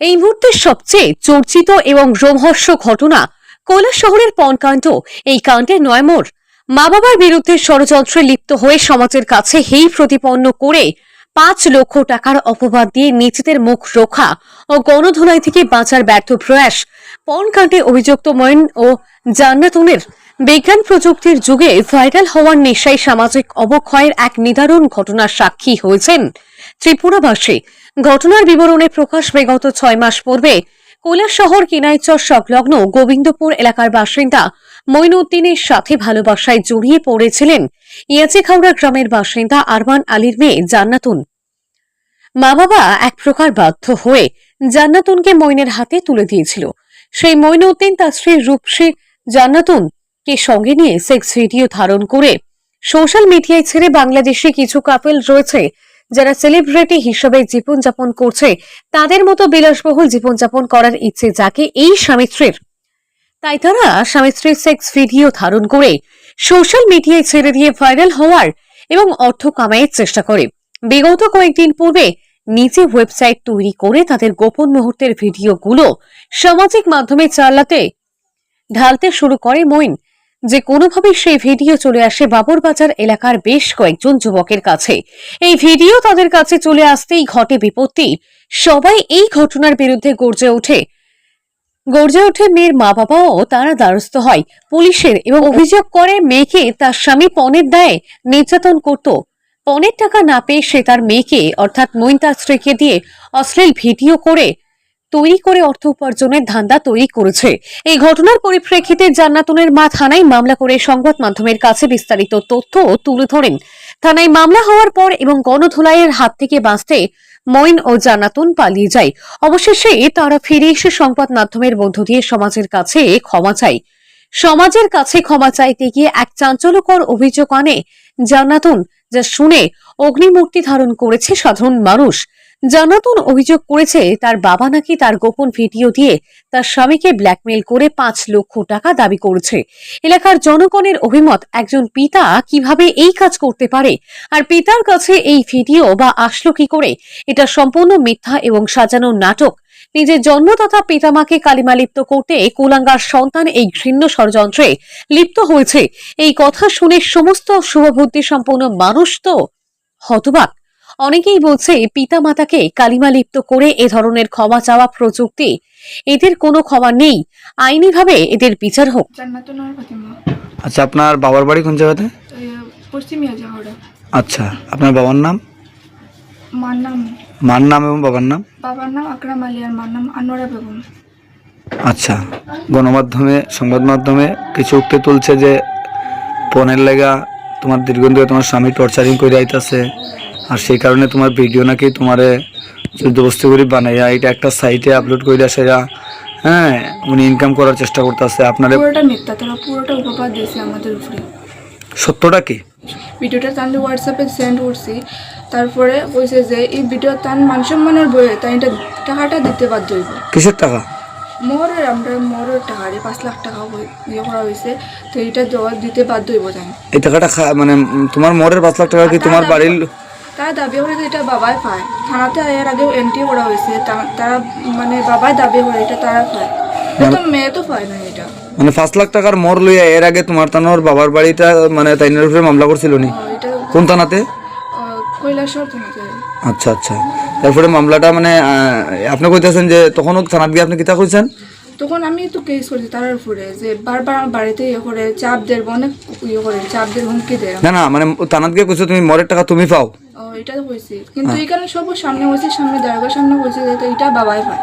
এই মুহূর্তে সবচেয়ে চর্চিত এবং রোমহর্ষ ঘটনা কৈলাস শহরের পণকাণ্ড, এই কাণ্ডে নয়মোর। মা বাবার বিরুদ্ধে ষড়যন্ত্রে লিপ্ত হয়ে সমাজের কাছে হেই প্রতিপন্ন করে পাঁচ লক্ষ টাকার অপবাদ দিয়ে নিজেদের মুখ রোখা ও গণধোলাই থেকে বাঁচার ব্যর্থ প্রয়াস। পণকাণ্ডে অভিযুক্ত ময়ন ও জান্নাতুনের বিজ্ঞান প্রযুক্তির যুগে ভাইরাল হওয়ার নেশায় সামাজিক অবক্ষয়ের এক নিদারুণ ঘটনার সাক্ষী হয়েছেন। ত্রিপুরাবাসী। ঘটনার বিবরণে প্রকাশ বিগত ছয় মাস পূর্বে কৈলাস শহর কিনাইচর সংলগ্ন গোবিন্দপুর এলাকার বাসিন্দা মঈনুদ্দিনের সাথে ভালোবাসায় জড়িয়ে পড়েছিলেন ইয়াচিখাউড়া গ্রামের বাসিন্দা আরমান আলীর মেয়ে জান্নাতুন। মা বাবা এক প্রকার বাধ্য হয়ে জান্নাতুনকে মইনের হাতে তুলে দিয়েছিল। সেই মঈনুদ্দিন তার স্ত্রী রূপসী জান্নাতুন কে সঙ্গে নিয়ে সেক্স ভিডিও ধারণ করে সোশ্যাল মিডিয়ায় ছেড়ে বাংলাদেশে কিছু কাপেল রয়েছে যারা সেলিব্রিটি হিসেবে জীবনযাপন করছে, তাদের মতো বিলাসবহুল জীবনযাপন করার ইচ্ছে যাকে এই স্বামী স্ত্রীর তাই তারা স্বামী স্ত্রীর সেক্স ভিডিও ধারণ করে সোশ্যাল মিডিয়ায় ছেড়ে দিয়ে ভাইরাল হওয়ার এবং অর্থ কামাইয়ের চেষ্টা করে। বিগত কয়েকদিন পূর্বে নিজে ওয়েবসাইট তৈরি করে তাদের গোপন মুহূর্তের ভিডিওগুলো সামাজিক মাধ্যমে চালাতে, ঢালতে শুরু করে মইন যে কোনোভাবে সেই ভিডিও চলে আসে বাবরবাজার এলাকার বেশ কয়েকজন যুবকের কাছে। এই ভিডিও তাদের কাছে চলে আসতেই ঘটে বিপত্তি। সবাই এই ঘটনার বিরুদ্ধে গর্জে ওঠে। গর্জে ওঠে মেয়ের মা বাবাও তারা দ্বারস্থ হয়। পুলিশের এবং অভিযোগ করে মেয়েকে তার স্বামী পণের দায়ে নির্যাতন করত। পণের টাকা না পেয়ে সে তার মেয়েকে, অর্থাৎ মইন তার স্ত্রীকে দিয়ে অশ্লীল ভিডিও করে তৈরি করে অর্থ উপার্জনের ধান্দা তৈরি করেছে। এই ঘটনার পরিপ্রেক্ষিতে জান্নাতুনের মা থানায় মামলা করে সংবাদ মাধ্যমের কাছে বিস্তারিত তথ্য তুলে ধরেন। থানায় মামলা হওয়ার পর এবং গণধোলাইয়ের হাত থেকে বাঁচতে মইন ও জান্নাতুন পালিয়ে যায়। অবশেষে তারা ফিরে এসে সংবাদ মাধ্যমের মধ্য দিয়ে সমাজের কাছে ক্ষমা চায়। সমাজের কাছে ক্ষমা চাইতে গিয়ে এক চাঞ্চল্যকর অভিযোগ আনে জান্নাতুন। যা শুনে অগ্নিমূর্তি ধারণ করেছে সাধারণ মানুষ। জানাতুন অভিযোগ করেছে তার বাবা নাকি তার গোপন ভিডিও দিয়ে তার স্বামীকে ব্ল্যাকমেল করে পাঁচ লক্ষ টাকা দাবি করেছে। এলাকার জনগণের অভিমত, একজন পিতা কীভাবে এই কাজ করতে পারে? আর পিতার কাছে এই ভিডিও বা আসলো কি করে? এটা সম্পূর্ণ মিথ্যা এবং সাজানো নাটক। নিজের জন্ম তথা পিতামাকে কালিমা লিপ্ত করতে কুলাঙ্গার সন্তান এই ঘৃণ্য ষড়যন্ত্রে লিপ্ত হয়েছে। এই কথা শুনে সমস্ত শুভবুদ্ধি সম্পন্ন মানুষ তো হতবাক। অনেকেই বলছে পিতা মাতাকে কালিমা লিপ্ত করে এ ধরনের ক্ষমা চাওয়া প্রযুক্তি এদের কোনো ক্ষমা নেই। আইনিভাবে এদের বিচার হোক। আচ্ছা আপনার বাবার বাড়ি কোন জায়গাতে? আচ্ছা আপনার বাবার নাম? মার নাম মার নাম এবং বাবার নাম? বাবার নাম আকরাম আলী আর মার নাম আনোয়ারা বেগম। আচ্ছা গণমাধ্যমে সংবাদ মাধ্যমে কিছু উঠতে তুলছে যে পনেরো লেগা তোমার দীর্ঘদিন ধরে তোমার স্বামী টর্চারিং করে আইতাছে আর সেই কারণে তোমার ভিডিও নাকি তোমারে জবরদস্তি করে বানাইয়া এটা একটা সাইটে আপলোড করে সেরা হ্যাঁ উনি ইনকাম করার চেষ্টা করতেছে। আপনারে পুরোটা মিথ্যা তারা পুরোটা উপকার দিয়েছে আমাদের উপরে। সত্যটা কি? ভিডিওটা তাহলে হোয়াটসঅ্যাপে সেন্ড করছি। তারপরে কইছে যে এই ভিডিও তান মান সম্মানের বইয়ে তাই এটা টাকাটা দিতে বাধ্য হইব। কিসের টাকা? মোর আমরা মোর টাকারে পাঁচ লাখ টাকা ইয়ে করা হয়েছে তো এটা দেওয়া দিতে বাধ্য হইব তাই। এই টাকাটা মানে তোমার মরের পাঁচ লাখ টাকা কি তোমার বাড়ির তারা দাবি করে যে এটা বাবাই পায়। থানাতে এর আগেও এন্ট্রি করা হয়েছে তারা মানে বাবাই দাবি করে এটা তারা পায়। তো মেয়ে তো পায় না এটা। মানে পাঁচ লাখ টাকার মর লইয়া এর আগে তোমার তানোর বাবার বাড়িটা মানে তাইনের উপরে মামলা করছিল নি? কোন থানাতে? কৈলাসর থানাতে আচ্ছা আচ্ছা। তারপরে মামলাটা মানে আপনি কইতেছেন যে তখনও থানাত গিয়ে আপনি কিতা কইছেন? তখন আমি তো কেস করছি তার উপরে যে বারবার আমার বাড়িতে ইয়ে করে চাপ দের অনেক ইয়ে করে চাপ দের হুমকি দেয়। না না মানে থানাত গিয়ে কইছো তুমি মরের টাকা তুমি পাও। ও, এটা তো হয়েছে কিন্তু এখানে সব সামনে হয়েছে সামনে দরগার সামনে হয়েছে যে তো এটা বাবাই পায়।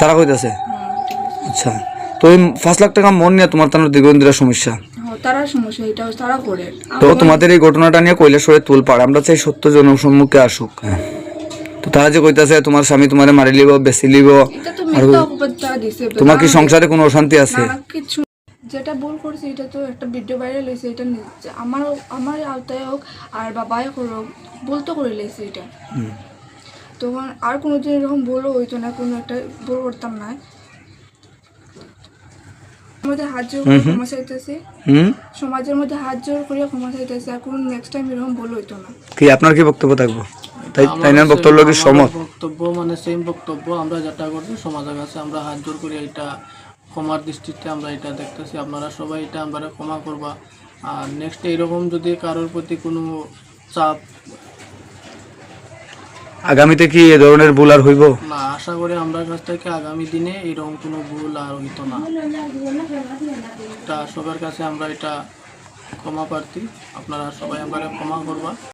তারা কইতাছে? হ্যাঁ। আচ্ছা। তো এই পাঁচ লাখ টাকা মন নিয়ে তোমার তানোর দীর্ঘদিন সমস্যা? হ্যাঁ, তারা সমস্যা এটা তারা করে। তো তোমাদের এই ঘটনাটা নিয়ে কৈলাসরে তুল পাড়। আমরা চাই সত্য জনসম্মুখে আসুক হ্যাঁ। তো তারা যে কইতাছে তোমার স্বামী তোমারে মারি লিব বেশি লিব তোমার কি সংসারে কোনো অশান্তি আছে? কিছু যেটা ভুল করছে এটা তো একটা ভিডিও ভাইরাল হয়েছে এটা আমার আমার আওতায় হোক আর বাবাই হোক ভুল তো করে লেছে এটা। তখন আর কোনোদিন এরকম ভুলও হইতো না কোনো একটা ভুল করতাম না। আমাদের হাত জোর করে ক্ষমা চাইতেছি সমাজের মধ্যে হাত জোর করে ক্ষমা চাইতেছি আর নেক্সট টাইম এরকম ভুল হইতো না। কি আপনার কি বক্তব্য থাকব? তাই তাই না? বক্তব্য কি সমত বক্তব্য মানে সেম বক্তব্য আমরা যেটা করছি সমাজের কাছে আমরা হাত জোর করি এটা ক্ষমার দৃষ্টিতে আমরা এটা দেখতেছি। আপনারা সবাই এটা আমরা ক্ষমা করবা। আর নেক্সট এইরকম যদি কারোর প্রতি কোনো চাপ আগামীতে কি এ ধরনের ভুল আর হইব? না, আশা করি আমরা কাছ থেকে আগামী দিনে এরকম কোনো ভুল আর হইতো না। এটা সবার কাছে আমরা এটা ক্ষমা প্রার্থী। আপনারা সবাই আমরা ক্ষমা করবা।